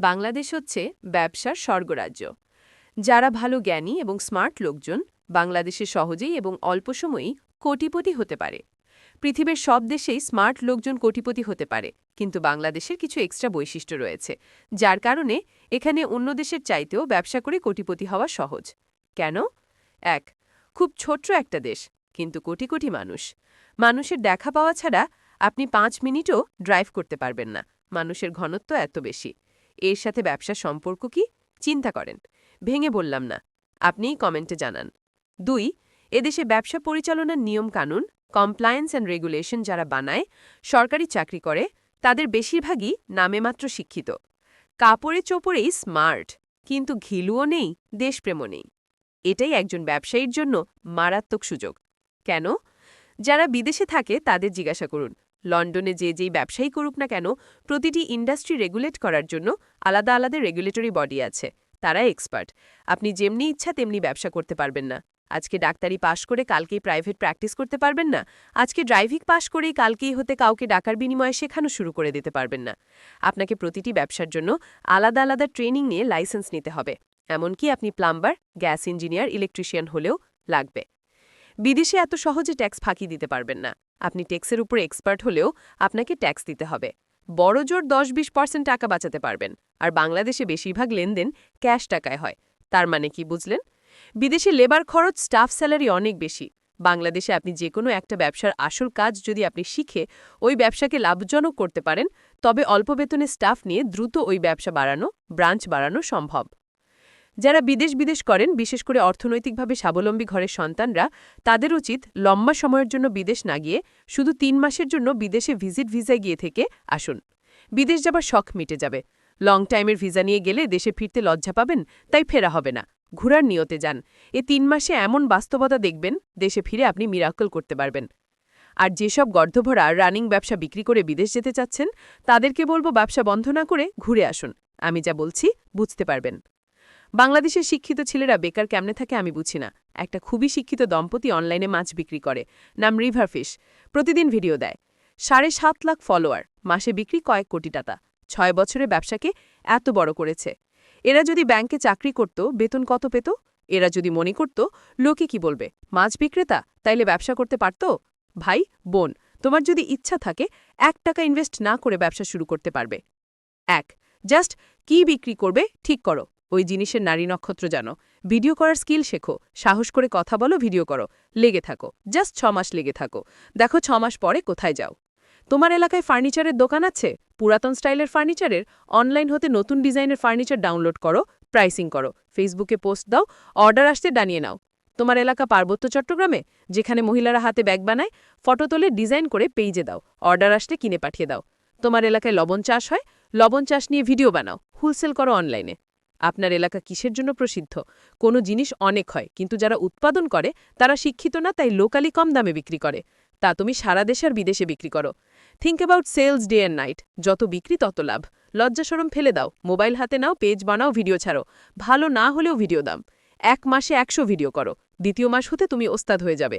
বাংলাদেশ হচ্ছে ব্যবসার স্বর্গরাজ্য। যারা ভালো জ্ঞানী এবং স্মার্ট লোকজন, বাংলাদেশে সহজেই এবং অল্প সময়েই কোটিপতি হতে পারে। পৃথিবীর সব দেশেই স্মার্ট লোকজন কোটিপতি হতে পারে, কিন্তু বাংলাদেশের কিছু এক্সট্রা বৈশিষ্ট্য রয়েছে, যার কারণে এখানে অন্য দেশের চাইতেও ব্যবসা করে কোটিপতি হওয়া সহজ। কেন? এক, খুব ছোট্ট একটা দেশ, কিন্তু কোটি কোটি মানুষ। মানুষের দেখা পাওয়া ছাড়া আপনি পাঁচ মিনিটও ড্রাইভ করতে পারবেন না। মানুষের ঘনত্ব এত বেশি। এর সাথে ব্যবসার সম্পর্ক কি? চিন্তা করেন। ভেঙে বললাম না। আপনিই কমেন্টে জানান। দুই, এদেশে ব্যবসা পরিচালনার নিয়ম কানুন কমপ্লায়েন্স অ্যান্ড রেগুলেশন যারা বানায়, সরকারি চাকরি করে, তাদের বেশিরভাগই নামে মাত্র শিক্ষিত। কাপড়ে চোপড়েই স্মার্ট কিন্তু ঘিলুও নেই, দেশপ্রেমও নেই। এটাই একজন ব্যবসায়ীর জন্য মারাত্মক সুযোগ। কেন? যারা বিদেশে থাকে তাদের জিজ্ঞাসা করুন লন্ডনে যে যেই ব্যবসায়ী করুক না কেন, প্রতিটি ইন্ডাস্ট্রি রেগুলেট করার জন্য আলাদা আলাদা রেগুলেটরি বডি আছে। তারা এক্সপার্ট। আপনি যেমনি ইচ্ছা তেমনি ব্যবসা করতে পারবেন না। আজকে ডাক্তারি পাশ করে কালকেই প্রাইভেট প্র্যাকটিস করতে পারবেন না। আজকে ড্রাইভিং পাশ করেই কালকেই হতে কাউকে ডাকার বিনিময়ে শেখানো শুরু করে দিতে পারবেন না। আপনাকে প্রতিটি ব্যবসার জন্য আলাদা আলাদা ট্রেনিং নিয়ে লাইসেন্স নিতে হবে। এমনকি আপনি প্লাম্বার, গ্যাস ইঞ্জিনিয়ার, ইলেকট্রিশিয়ান হলেও লাগবে। বিদেশে এত সহজে ট্যাক্স ফাঁকি দিতে পারবেন না। আপনি ট্যাক্সের উপর এক্সপার্ট হলেও আপনাকে ট্যাক্স দিতে হবে। বড় জোর দশ বিশ পার্সেন্ট টাকা বাঁচাতে পারবেন। আর বাংলাদেশে বেশিরভাগ লেনদেন ক্যাশ টাকায় হয়। তার মানে কি বুঝলেন? বিদেশে লেবার খরচ, স্টাফ স্যালারি অনেক বেশি। বাংলাদেশে আপনি যে কোনো একটা ব্যবসার আসল কাজ যদি আপনি শিখে ওই ব্যবসাকে লাভজনক করতে পারেন, তবে অল্প বেতনে স্টাফ নিয়ে দ্রুত ওই ব্যবসা বাড়ানো, ব্রাঞ্চ বাড়ানো সম্ভব। যারা বিদেশ বিদেশ করেন, বিশেষ করে অর্থনৈতিকভাবে স্বাবলম্বী ঘরের সন্তানরা, তাদের উচিত লম্বা সময়ের জন্য বিদেশ না গিয়ে শুধু তিন মাসের জন্য বিদেশে ভিজিট ভিসায় গিয়ে থেকে আসুন। বিদেশ যাবার শখ মিটে যাবে। লং টাইমের ভিসা নিয়ে গেলে দেশে ফিরতে লজ্জা পাবেন, তাই ফেরা হবে না। ঘুরার নিয়তে যান। এ তিন মাসে এমন বাস্তবতা দেখবেন, দেশে ফিরে আপনি মিরাকল করতে পারবেন। আর যেসব গর্ধভরা রানিং ব্যবসা বিক্রি করে বিদেশ যেতে চাচ্ছেন, তাদেরকে বলব ব্যবসা বন্ধ না করে ঘুরে আসুন। আমি যা বলছি, বুঝতে পারবেন। বাংলাদেশের শিক্ষিত ছেলেরা বেকার কেমনে থাকে আমি বুঝি না। একটা খুবই শিক্ষিত দম্পতি অনলাইনে মাছ বিক্রি করে। নাম রিভার ফিশ। প্রতিদিন ভিডিও দেয়। সাড়ে সাত লাখ ফলোয়ার। মাসে বিক্রি কয়েক কোটি টাকা। ছয় বছরে ব্যবসাকে এত বড় করেছে। এরা যদি ব্যাংকে চাকরি করত, বেতন কত পেত? এরা যদি মনে করত, লোকে কি বলবে? মাছ বিক্রেতা? তাইলে ব্যবসা করতে পারত? ভাই, বোন, তোমার যদি ইচ্ছা থাকে, এক টাকা ইনভেস্ট না করে ব্যবসা শুরু করতে পারবে। এক, জাস্ট কি বিক্রি করবে, ঠিক করো। ওই জিনিসের নারী নক্ষত্র জানো। ভিডিও করার স্কিল শেখো। সাহস করে কথা বলো, ভিডিও করো। লেগে থাকো। জাস্ট ছ মাস লেগে থাকো। দেখো ছ মাস পরে কোথায় যাও। তোমার এলাকায় ফার্নিচারের দোকান আছে? পুরাতন স্টাইলের ফার্নিচারের? অনলাইন হতে নতুন ডিজাইনের ফার্নিচার ডাউনলোড করো, প্রাইসিং করো। ফেসবুকে পোস্ট দাও, অর্ডার আসতে ডানিয়ে নাও। তোমার এলাকা পার্বত্য চট্টগ্রামে, যেখানে মহিলারা হাতে ব্যাগ বানায়, ফটো তোলে, ডিজাইন করে পেইজে দাও। অর্ডার আসলে কিনে পাঠিয়ে দাও। তোমার এলাকায় লবণ চাষ হয়? লবণ চাষ নিয়ে ভিডিও বানাও। হুলসেল করো অনলাইনে। আপনার এলাকা কিসের জন্য প্রসিদ্ধ? কোনো জিনিস অনেক হয়, কিন্তু যারা উৎপাদন করে, তারা শিক্ষিত না, তাই লোকালি কম দামে বিক্রি করে। তা তুমি সারা দেশ আর বিদেশে বিক্রি করো। Think about sales day and night যত বিক্রি, তত লাভ। লজ্জাসরম ফেলে দাও। মোবাইল হাতে নাও, পেজ বানাও, ভিডিও ছাড়ো। ভালো না হলেও ভিডিও দাম এক মাসে একশো ভিডিও করো। দ্বিতীয় মাস হতে তুমি ওস্তাদ হয়ে যাবে।